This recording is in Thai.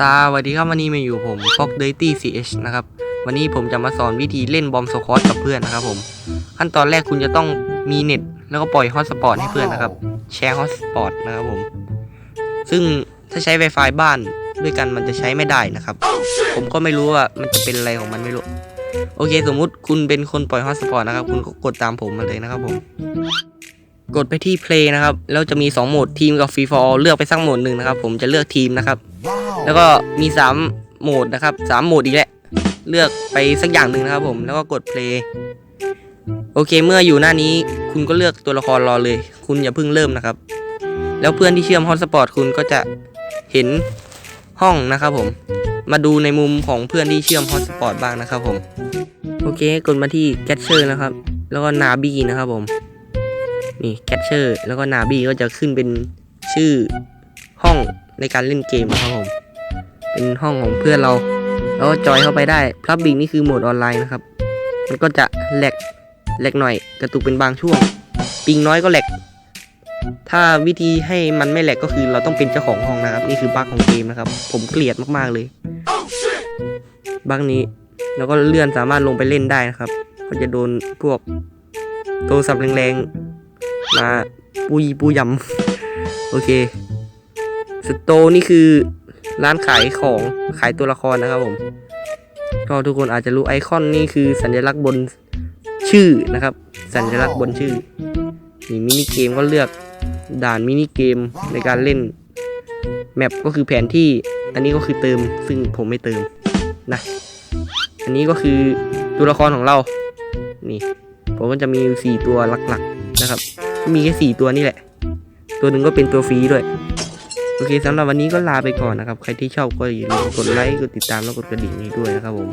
สวัสดีครับวันนี้มาอยู่ผม Fox Dirty CH นะครับวันนี้ผมจะมาสอนวิธีเล่นบอมสคอตกับเพื่อนนะครับผมขั้นตอนแรกคุณจะต้องมีเน็ต แล้วก็ปล่อยฮอตสปอตให้เพื่อนนะครับแชร์ฮอตสปอตนะครับผม ซึ่งถ้าใช้ Wi-Fi บ้านด้วยกันมันจะใช้ไม่ได้นะครับ ผมก็ไม่รู้ว่ามันจะเป็นอะไรของมันไม่รู้ โอเค สมมุติคุณเป็นคนปล่อยฮอตสปอตนะครับ คุณก็กดตามผมมาเลยนะครับผมกดไปที่ play นะครับ แล้วจะมี 2 โหมดทีมกับ free for all เลือกไปสักโหมดหนึ่งนะครับ ผมจะเลือกทีมนะครับ แล้วก็มี 3 โหมดนะครับ 3 โหมดอีกแหละ เลือกไปสักอย่างหนึ่งนะครับผม แล้วก็กด play โอเค เมื่ออยู่หน้านี้คุณก็เลือกตัวละครรอเลย คุณอย่าเพิ่งเริ่มนะครับ แล้วเพื่อนที่เชื่อมฮอตสปอตคุณก็จะเห็นห้องนะครับผม มาดูในมุมของเพื่อนที่เชื่อมฮอตสปอตบ้างนะครับผม โอเค กดมาที่ Catcher นะครับ แล้วก็นาบีนะครับผม นี่ Catcher แล้วก็นาบีก็จะขึ้นเป็นชื่อห้องในการเล่นเกมนะครับผม เป็นห้องของเพื่อนเรา แล้วจอยเข้าไปได้พลับบิงนี่คือโหมดออนไลน์นะครับ มันก็จะแหลกแหลกหน่อยกระตุกเป็นบางช่วง ปิงน้อยก็แหลก ถ้าวิธีให้มันไม่แหลกก็คือเราต้องเป็นเจ้าของห้องนะครับ นี่คือบั๊กของเกมนะครับ ผมเกลียดมากๆเลยบั๊กนี้แล้วก็เลื่อนสามารถลงไปเล่นได้นะครับก็จะโดนพวกโทรศัพท์แรงๆมาปุยปูยยำโอเค สโตนี่คือ ร้านขายของขายตัวละครนะครับผมก็ทุกคนอาจจะรู้ไอคอนนี่คือสัญลักษณ์บนชื่อนะครับ สัญลักษณ์บนชื่อนี่มินิเกมก็เลือกด่านมินิเกมในการเล่นแมปก็คือแผนที่อันนี้ก็คือเติมซึ่งผมไม่เติมนะอันนี้ก็คือตัวละครของเรา นี่ผมก็จะมีอยู่สี่ตัวหลักๆนะครับ มีแค่สี่ตัวนี่แหละ ตัวหนึ่งก็เป็นตัวฟรีด้วย โอเคสำหรับวันนี้ก็ลาไปก่อนนะครับ ใครที่ชอบก็อย่าลืมกดไลค์ กดติดตามแล้วกดกระดิ่งนี้ด้วยนะครับผม